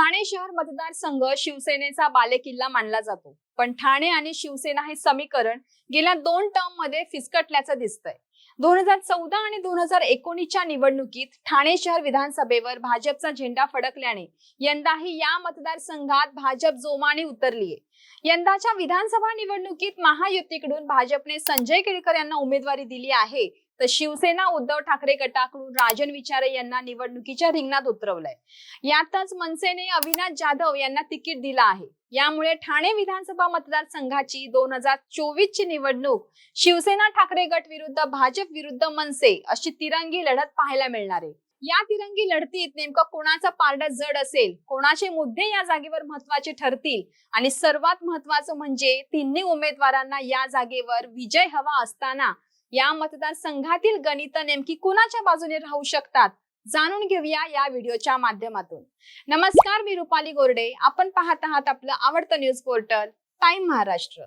ठाणे शहर मतदारसंघ शिवसेनेचा बालेकिल्ला मानला जातो. पण ठाणे आणि शिवसेना हे समीकरण गेल्या दोन टर्ममध्ये फिसकटल्याचं दिसतंय. दोन हजार चौदा आणि दोन हजार एकोणीसच्या निवडणुकीत ठाणे शहर विधानसभेवर भाजपचा झेंडा फडकल्याने यंदाही या मतदारसंघात भाजप जोमाने उतरलीये. यंदाच्या विधानसभा निवडणुकीत महायुतीकडून भाजपने संजय केळकर यांना उमेदवारी दिली आहे. तर शिवसेना उद्धव ठाकरे गटाकडून राजन विचारे यांना निवडणुकीच्या रिंगणात उतरवलंय. यातच मनसेने अविनाश जाधव यांना तिकीट दिलं आहे. यामुळे ठाणे विधानसभा मतदारसंघाची दोन हजार चोवीस ची निवडणूक शिवसेना ठाकरे गट विरुद्ध भाजप विरुद्ध मनसे अशी तिरंगी लढत पाहायला मिळणार आहे. या तिरंगी लढतीत नेमकं कोणाचा पारडा जड असेल कोणाचे मुद्दे या जागेवर महत्त्वाचे ठरतील? आणि सर्वात महत्वाचं म्हणजे तिन्ही उमेदवारांना या जागेवर विजय हवा असताना या मतदारसंघातील गणित नेमकी कुणाच्या बाजूने राहू शकतात? जाणून घेऊया या व्हिडिओच्या माध्यमातून. नमस्कार मी रुपाली गोरडे. आपण पाहत आहात आपलं आवडतं न्यूज पोर्टल टाइम महाराष्ट्र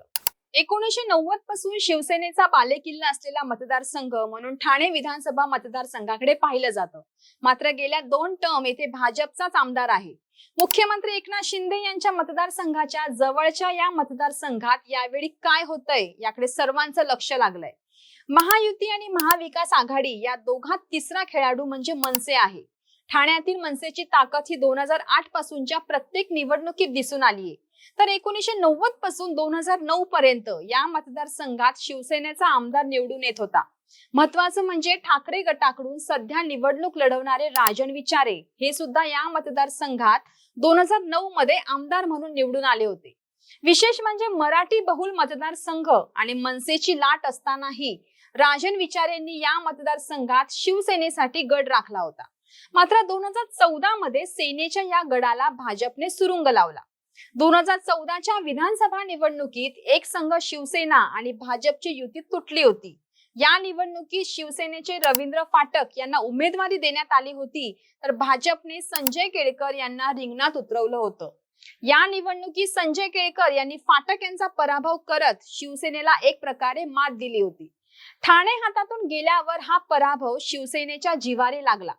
एकोणीसशे नव्वदपासून शिवसेनेचा बालेकिल्ला असलेला मतदारसंघ म्हणून ठाणे विधानसभा मतदारसंघाकडे पाहिलं जातं. मात्र गेल्या दोन टर्म येथे भाजपचाच आमदार आहे. मुख्यमंत्री एकनाथ शिंदे यांच्या मतदारसंघाच्या जवळच्या या मतदारसंघात यावेळी काय होतंय याकडे सर्वांचं लक्ष लागलंय. महायुती आणि महाविकास आघाडी या दोघात तिसरा खेळाडू म्हणजे मनसे आहे. ठाण्यातील मनसेची ताकद ही दोन हजार आठ पासूनच्या प्रत्येक निवडणुकीत दिसून आली आहे तर एकोणीसशे नव्वदपासून दोन हजार नऊ पर्यंत या मतदारसंघात शिवसेनेचा आमदार निवडून येत होता. महत्वाचं म्हणजे ठाकरे गटाकडून सध्या निवडणूक लढवणारे राजन विचारे हे सुद्धा या मतदारसंघात दोन हजार नऊ मध्ये आमदार म्हणून निवडून आले होते. विशेष म्हणजे मराठी बहुल मतदारसंघ आणि मनसेची लाट असतानाही राजन विचारेंनी या मतदारसंघात शिवसेनेसाठी गड राखला होता. मात्र दोन हजार चौदा मध्ये सेनेच्या या गडाला भाजपने सुरुंग लावला. दोन हजार चौदाच्या विधानसभा निवडणुकीत एक संघ शिवसेना आणि भाजपची युती तुटली होती. या निवडणुकीत शिवसेनेचे रवींद्र फाटक यांना उमेदवारी देण्यात आली होती. तर भाजपने संजय केळकर यांना रिंगणात उतरवलं होतं. या निवडणुकीत संजय केळकर यांनी फाटक यांचा पराभव करत शिवसेनेला एक प्रकारे मात दिली होती. ठाणे हातातून गेल्यावर हा पराभव शिवसेनेच्या जिवारी लागला.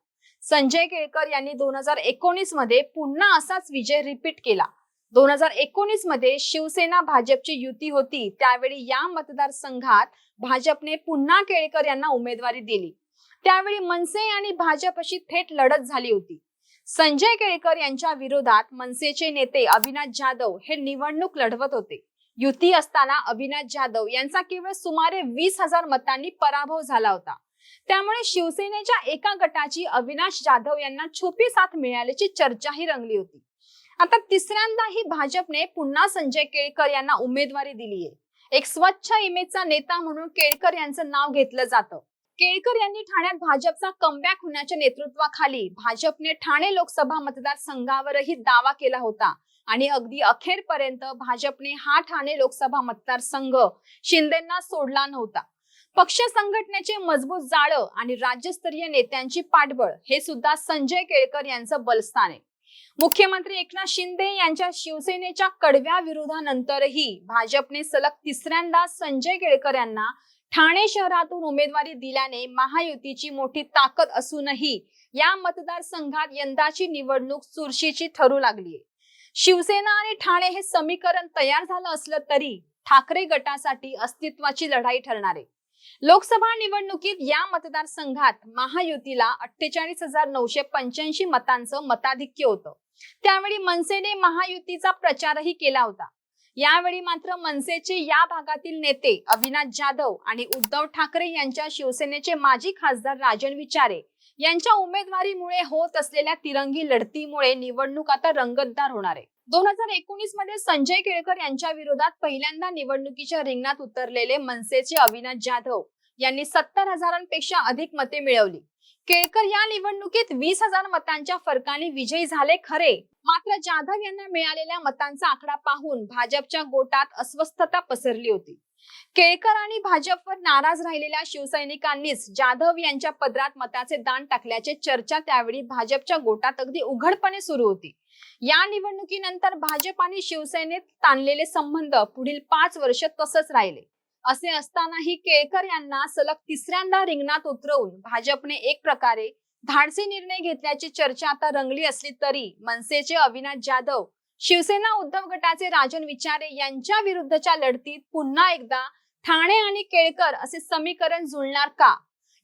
संजय केळकर यांनी दोन हजार एकोणीसमध्ये पुन्हा असाच विजय रिपीट केला. दोन हजार एकोणीसमध्ये शिवसेना भाजपची युती होती. त्यावेळी या मतदारसंघात भाजपने पुन्हा केळकर यांना उमेदवारी दिली. त्यावेळी मनसे आणि भाजप अशी थेट लढत झाली होती. संजय केळकर यांच्या विरोधात मनसेचे नेते अविनाश जाधव हे निवडणूक लढवत होते. युती असताना अविनाश जाधव यांचा केवळ सुमारे वीस हजार मतांनी पराभव झाला होता. त्यामुळे शिवसेनेच्या एका गटाची अविनाश जाधव यांना छुपी साथ मिळाल्याची चर्चाही रंगली होती. आता तिसऱ्यांदाही भाजपने पुन्हा संजय केळकर यांना उमेदवारी दिली आहे एक स्वच्छ इमेजचा नेता म्हणून केळकर यांचं नाव घेतलं जातं. केळकर यांनी ठाण्यात भाजपचा कमबॅक होण्याच्या नेतृत्वाखाली भाजपने ठाणे लोकसभा मतदारसंघावरही दावा केला होता. आणि अगदी अखेरपर्यंत भाजपने हा ठाणे लोकसभा मतदारसंघ शिंदेना सोडला नव्हता. पक्ष संघटनेचे मजबूत जाळं आणि राज्यस्तरीय नेत्यांची पाठबळ हे सुद्धा संजय केळकर यांचं बलस्थान आहे. मुख्यमंत्री एकनाथ शिंदे यांच्या शिवसेनेच्या कडव्या विरोधानंतरही भाजपने सलग तिसऱ्यांदा संजय केळकर यांना ठाणे शहरातून उमेदवारी दिल्याने महायुतीची मोठी ताकद असूनही या मतदारसंघात यंदाची निवडणूक चुरशीची ठरू लागली शिवसेना आणि ठाणे हे समीकरण तयार झालं असलं तरी ठाकरे गटासाठी अस्तित्वाची लढाई ठरणार आहे. लोकसभा निवडणुकीत या मतदारसंघात महायुतीला अठ्ठेचाळीस हजार नऊशे पंच्याऐंशी मतांचं मताधिक्य होतं. त्यावेळी मनसेने महायुतीचा प्रचारही केला होता. यावेळी मात्र मनसेचे या भागातील नेते अविनाश जाधव आणि उद्धव ठाकरे यांच्या शिवसेनेचे माजी खासदार राजन विचारे यांच्या उमेदवारीमुळे होत असलेल्या तिरंगी लढतीमुळे निवडणूक आता रंगतदार होणार आहे. दोन हजार एकोणीसमध्ये संजय केळकर यांच्या विरोधात पहिल्यांदा निवडणुकीच्या रिंगणात उतरलेले मनसेचे अविनाश जाधव यांनी सत्तर हजारांपेक्षा अधिक मते मिळवली. केळकर या निवडणुकीत वीस हजार मतांच्या फरकाने विजयी झाले खरे. मात्र जाधव यांना मिळालेल्या मतांचा आकडा पाहून भाजपच्या गोटात अस्वस्थता पसरली होती. केळकर आणि भाजपवर नाराज राहिलेल्या शिवसैनिकांनीच जाधव यांच्या पदरात मताचे दान टाकल्याचे चर्चा त्यावेळी भाजपच्या गोटात अगदी उघडपणे सुरू होती. या निवडणुकीनंतर भाजप आणि शिवसेनेत ताणलेले संबंध पुढील पाच वर्ष तसंच राहिले. असे असतानाही केळकर यांना सलग तिसऱ्यांदा रिंगणात उतरवून भाजपने एक प्रकारे धाडसी निर्णय घेतल्याची चर्चा आता रंगली असली तरी मनसेचे अविनाश जाधव शिवसेना उद्धव गटाचे राजन विचारे यांच्या विरुद्धच्या लढतीत पुन्हा एकदा ठाणे आणि केळकर असे समीकरण जुळणार का?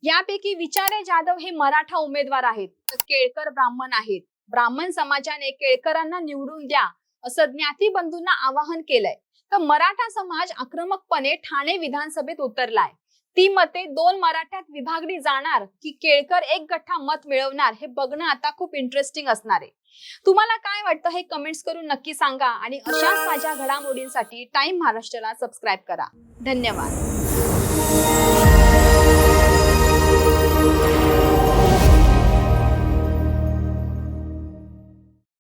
यापैकी विचारे जाधव हे मराठा उमेदवार आहेत. केळकर ब्राह्मण आहेत. ब्राह्मण समाजाने केळकरांना निवडून द्या असं ज्ञाती बंधूंना आवाहन केलंय. तर मराठा समाज आक्रमकपणे ठाणे विधानसभेत उतरलाय. ती मते दोन मराठ्यात विभागली जाणार की केळकर एक गठ्ठा मत मिळवणार हे बघणं आता खूप इंटरेस्टिंग असणार आहे. तुम्हाला काय वाटतं हे कमेंट्स करून नक्की सांगा आणि अशाच ताज्या घडामोडींसाठी टाइम महाराष्ट्राला सबस्क्राईब करा. धन्यवाद.